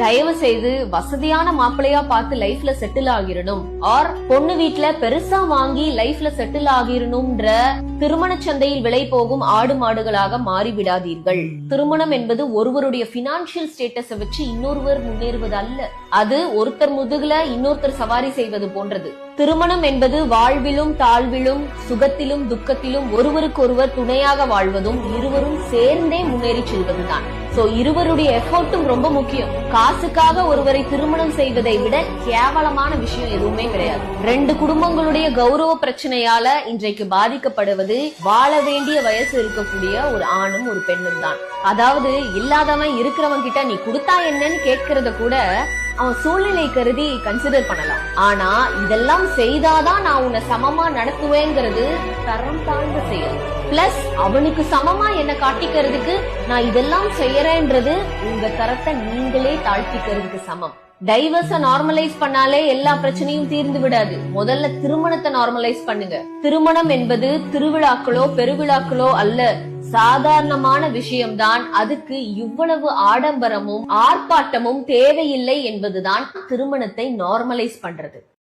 தயவு செய்து வசதியான மாப்பிள்ளையா பார்த்து லைஃப்ல செட்டில் ஆகிரணும். ஆர் பொண்ணு வீட்டுல பெருசா வாங்கி லைஃப்ல செட்டில் ஆகிரணும்ன்ற திருமண சந்தையில் விலை போகும் ஆடு மாடுகளாக மாறிவிடாதீர்கள். திருமணம் என்பது ஒருவருடைய பினான்சியல் ஸ்டேட்டஸை வச்சு இன்னொருவர் முன்னேறுவது அல்ல. அது ஒருத்தர் முதுகுல இன்னொருத்தர் சவாரி செய்வது போன்றது. திருமணம் என்பது வாழ்விலும் தாழ்விலும் சுகத்திலும் துக்கத்திலும் ஒருவருக்கொருவர் துணையாக வாழ்வதும் இருவரும் சேர்ந்தே முன்னேறி செல்வதுதான். சோ இருவருடைய எஃபோர்ட்டும் ரொம்ப முக்கியம். காசுக்காக ஒருவரை திருமணம் செய்வதை விட கேவலமான விஷயம் எதுவுமே கிடையாது. ரெண்டு குடும்பங்களுடைய கௌரவ பிரச்சனையால இன்றைக்கு பாதிக்கப்படுவது வாழ வேண்டிய வயசு இருக்கக்கூடிய ஒரு ஆணும் ஒரு பெண்ணும் தான். அதாவது இல்லாதவன் இருக்கிறவன் கிட்ட நீ கொடுத்தா என்னன்னு கேட்கறத கூட அவன் சூழ்நிலை கருதி கன்சிடர் பண்ணலாம். ஆனா இதெல்லாம் செய்தாதான் நான் உன்னை சமமா நடத்துவேங்கிறது தரம் தாழ்ந்த செயல். பிளஸ் அவனுக்கு சமமா என்ன காட்டிக்கிறதுக்கு நான் இதெல்லாம் செய்யறேன்றது உங்க தரத்தை நீங்களே தாழ்த்திக்கிறதுக்கு சமம். டைவர்ஸ நார்மலைஸ் பண்ணாலே எல்லா பிரச்சனையும் தீர்ந்து விடாது. முதல்ல திருமணத்தை நார்மலைஸ் பண்ணுங்க. திருமணம் என்பது திருவிழாக்களோ பெருவிழாக்களோ அல்ல. சாதாரணமான விஷயம்தான். அதுக்கு இவ்வளவு ஆடம்பரமும் ஆர்ப்பாட்டமும் தேவையில்லை என்பதுதான் திருமணத்தை நார்மலைஸ் பண்றது.